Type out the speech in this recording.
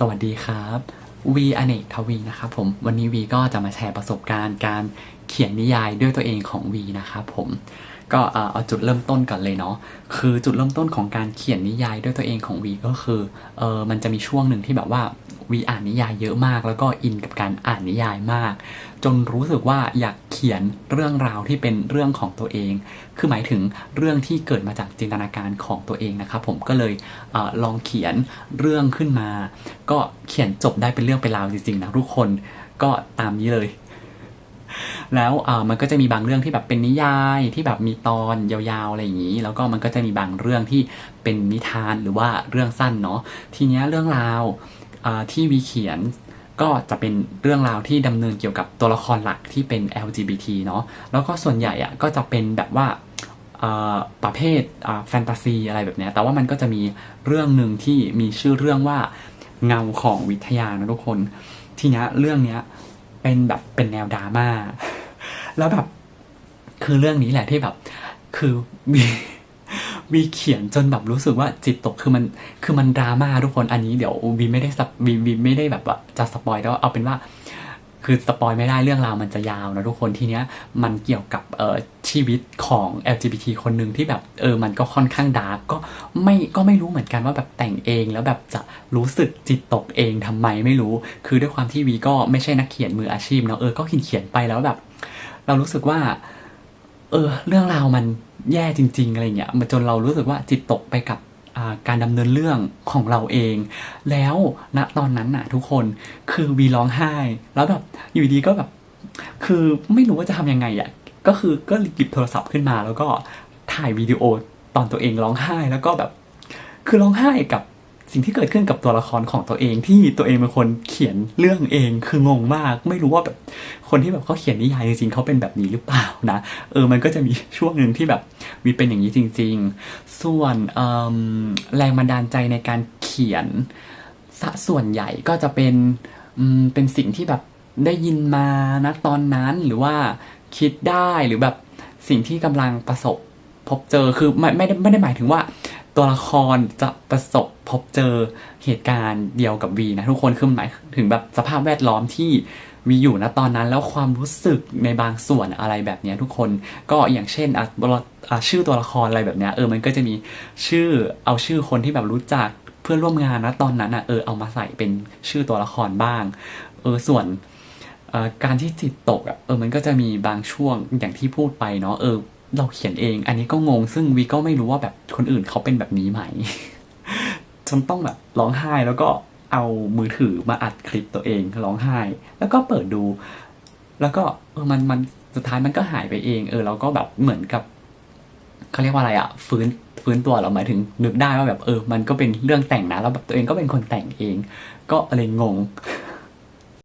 สวัสดีครับวีอเนกทวีนะครับผมวันนี้วีก็จะมาแชร์ประสบการณ์การเขียนนิยายด้วยตัวเองของวีนะครับผม ก็เอาจุดเริ่มต้นก่อนเลยเนาะคือจุดเริ่มต้นของการเขียนนิยายด้วยตัวเองของวีก็คือเออมันจะมีช่วงหนึ่งที่แบบว่าวีอ่านนิยายเยอะมาก แล้วก็อินกับการอ่านนิยายมาก จนรู้สึกว่าอยากเขียนเรื่องราวที่เป็นเรื่องของตัวเอง คือหมายถึงเรื่องที่เกิดมาจากจินตนาการของตัวเองนะครับผมก็เลยเออลองเขียนเรื่องขึ้นมา ก็เขียนจบได้เป็นเรื่องเป็นราวจริงๆนะทุกคนก็ตามนี้เลย แล้วอ่อมันก็จะมีบางเรื่องที่แบบเป็นนิยายที่แบบมีตอนยาวๆอะไรอย่างนี้ แล้วก็มันก็จะมีบางเรื่องที่เป็นนิทานหรือว่าเรื่องสั้นเนาะทีเนี้ยเรื่องราวที่วีเขียนก็จะเป็นเรื่องราวที่ดำเนินเกี่ยวกับตัวละครหลักที่เป็น LGBT เนาะแล้วก็ส่วนใหญ่อะก็จะเป็นแบบว่าประเภทแฟนตาซีอะไรแบบนี้แต่ว่ามันก็จะมีเรื่องหนึ่งที่มีชื่อเรื่องว่าเงาของวิทยานะทุกคน ทีเนี้ยเรื่องเนี้ย เป็นแบบเป็นแนวดราม่าแล้วแบบคือเรื่องนี้แหละที่แบบ คือมีวีเขียนจนแบบรู้สึกว่าจิตตกคือมันคือมันดราม่าทุกคนอันนี้เดี๋ยววีไม่ได้สปวีวีไม่ได้แบบว่าจะสปอยแล้วเอาเป็นว่า คือสปอยไม่ได้เรื่องราวมันจะยาวนะทุกคนทีเนี้ยมันเกี่ยวกับเออชีวิตของ LGBT คนหนึ่งที่แบบเออมันก็ค่อนข้างดาร์กก็ไม่ก็ไม่รู้เหมือนกันว่าแบบแต่งเองแล้วแบบจะรู้สึกจิตตกเองทำไมไม่รู้ คือด้วยความที่วีก็ไม่ใช่นักเขียนมืออาชีพเนาะเออก็เขียนเขียนไปแล้วแบบ เรารู้สึกว่า เออ เรื่องราวมันแย่จริง ๆอะไรเงี้ยมันจนเรารู้สึกว่าจิตตกไปกับ การดำเนินเรื่องของเราเอง แล้วณตอนนั้นน่ะ ทุกคนคือวีร้องไห้ แล้วแบบอยู่ดีก็แบบ คือไม่รู้ว่าจะทำยังไงอะก็คือก็หยิบโทรศัพท์ขึ้นมา แล้วก็ถ่ายวิดีโอตอนตัวเองร้องไห้แล้วก็แบบ คือร้องไห้กับสิ่งที่เกิดขึ้นกับตัวละครของตัวเองที่ตัวเองเป็นคนเขียนเรื่องเองคืองงมาก ไม่รู้ว่าแบบคนที่แบบเขาเขียนนิยายจริงๆเขาเป็นแบบนี้หรือเปล่านะ เออมันก็จะมีช่วงหนึ่งที่แบบมีเป็นอย่างนี้จริง ๆ ส่วนแรงบันดาลใจในการเขียนสะส่วนใหญ่ก็จะเป็นเป็นสิ่งที่แบบได้ยินมานะตอนนั้นหรือว่าคิดได้หรือแบบสิ่งที่กำลังประสบพบเจอคือไม่ไม่ได้ไม่ได้หมายถึงว่า ตัวละครจะประสบพบเจอเหตุการณ์เดียวกับวีนะทุกคนคือหมายถึงแบบสภาพแวดล้อมที่ วีอยู่นะตอนนั้นแล้วความรู้สึกในบางส่วนอะไรแบบนี้ทุกคนก็อย่างเช่นอะชื่อตัวละครอะไรแบบนี้เออมันก็จะมีชื่อเอาชื่อคนที่แบบรู้จักเพื่อนร่วมงานนะตอนนั้นอะเออเอามาใส่เป็นชื่อตัวละครบ้างเออส่วนการที่จิตตกอะเออมันก็จะมีบางช่วงอย่างที่พูดไปเนาะเออเราเขียนเอง อันนี้ก็งง ซึ่งวีก็ไม่รู้ว่าแบบคนอื่นเขาเป็นแบบนี้ไหม จนต้องแบบร้องไห้แล้วก็ เอามือถือมาอัดคลิปตัวเองร้องไห้ แล้วก็เปิดดู แล้วก็เออมันมันสุดท้ายมันก็หายไปเอง เออเราก็แบบเหมือนกับเขาเรียกว่าอะไรอะฟื้นฟื้นตัวเราหมายถึงนึกได้ว่าแบบเออ มันก็เป็นเรื่องแต่งนะแล้วแบบตัวเองก็เป็นคนแต่งเอง ก็อะไรงง